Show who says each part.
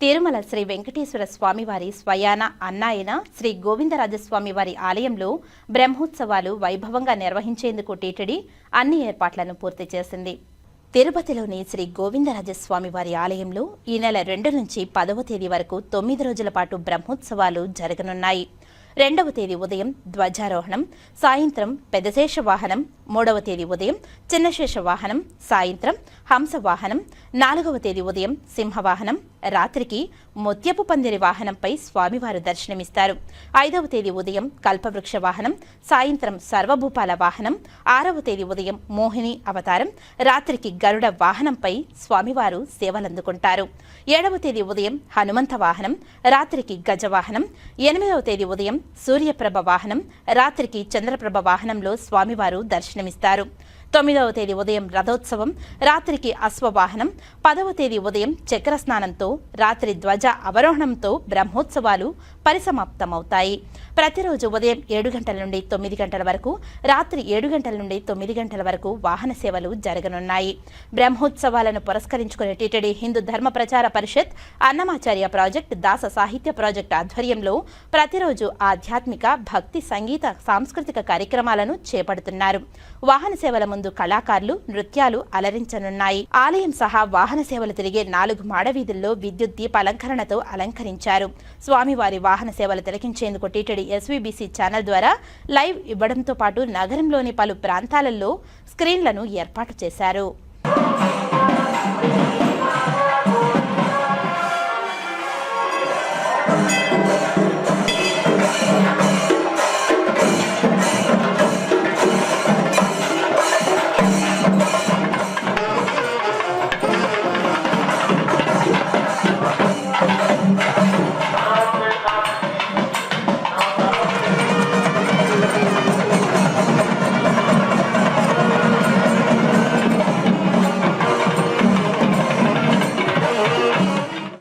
Speaker 1: తిరుమల శ్రీ వెంకటేశ్వర స్వామివారి స్వయాన అన్నాయన శ్రీ గోవిందరాజస్వామి వారి ఆలయంలో బ్రహ్మోత్సవాలు వైభవంగా నిర్వహించేందుకు టీటీడీ అన్ని ఏర్పాట్లను పూర్తి చేసింది. తిరుపతిలోని శ్రీ గోవిందరాజస్వామి వారి ఆలయంలో ఈ నెల రెండు నుంచి పదవ తేదీ వరకు తొమ్మిది రోజుల పాటు బ్రహ్మోత్సవాలు జరగనున్నాయి. రెండవ తేదీ ఉదయం ధ్వజారోహణం సాయంత్రం పెదశేష వాహనం మూడవ తేదీ ఉదయం చిన్నశేష వాహనం సాయంత్రం హంస వాహనం నాలుగవ తేదీ ఉదయం సింహవాహనం రాత్రికి ముత్యపు పందిరి వాహనంపై స్వామివారు దర్శనమిస్తారు. ఐదవ తేదీ ఉదయం కల్పవృక్ష వాహనం సాయంత్రం సర్వభూపాల వాహనం ఆరవ తేదీ ఉదయం మోహిని అవతారం రాత్రికి గరుడ వాహనంపై స్వామివారు సేవలందుకుంటారు. ఏడవ తేదీ ఉదయం హనుమంత వాహనం రాత్రికి గజవాహనం ఎనిమిదవ తేదీ ఉదయం సూర్యప్రభ వాహనం రాత్రికి చంద్రప్రభ వాహనంలో స్వామివారు దర్శనమిస్తారు. తొమ్మిదవ తేదీ ఉదయం రథోత్సవం రాత్రికి అశ్వవాహనం పదవ తేదీ ఉదయం చక్ర స్నానంతో రాత్రి ధ్వజ అవరోహణంతో బ్రహ్మోత్సవాలు పరిసమాప్తమవుతాయి. ప్రతిరోజు ఉదయం ఏడు గంటల నుండి తొమ్మిది గంటల వరకు రాత్రి ఏడు గంటల నుండి తొమ్మిది గంటల వరకు వాహన సేవలు జరగనున్నాయి. బ్రహ్మోత్సవాలను పురస్కరించుకునే టీటీడీ హిందూ ధర్మ ప్రచార పరిషత్ అన్నమాచార్య ప్రాజెక్ట్ దాస సాహిత్య ప్రాజెక్ట్ ఆధ్వర్యంలో ప్రతిరోజు ఆధ్యాత్మిక భక్తి సంగీత సాంస్కృతిక కార్యక్రమాలను చేపడుతున్నారు. వాహన సేవల ముందు ముందు కళాకారులు నృత్యాలు అలరించనున్నాయి. ఆలయం సహా వాహన సేవలు తిరిగే నాలుగు మాడవీధుల్లో విద్యుత్ దీప అలంకరణతో అలంకరించారు. స్వామివారి వాహన సేవలు తిలకించేందుకు టీటీడీ ఎస్వీబీసీ ఛానల్ ద్వారా లైవ్ ఇవ్వడంతో పాటు నగరంలోని పలు ప్రాంతాలలో స్క్రీన్లను ఏర్పాటు చేశారు.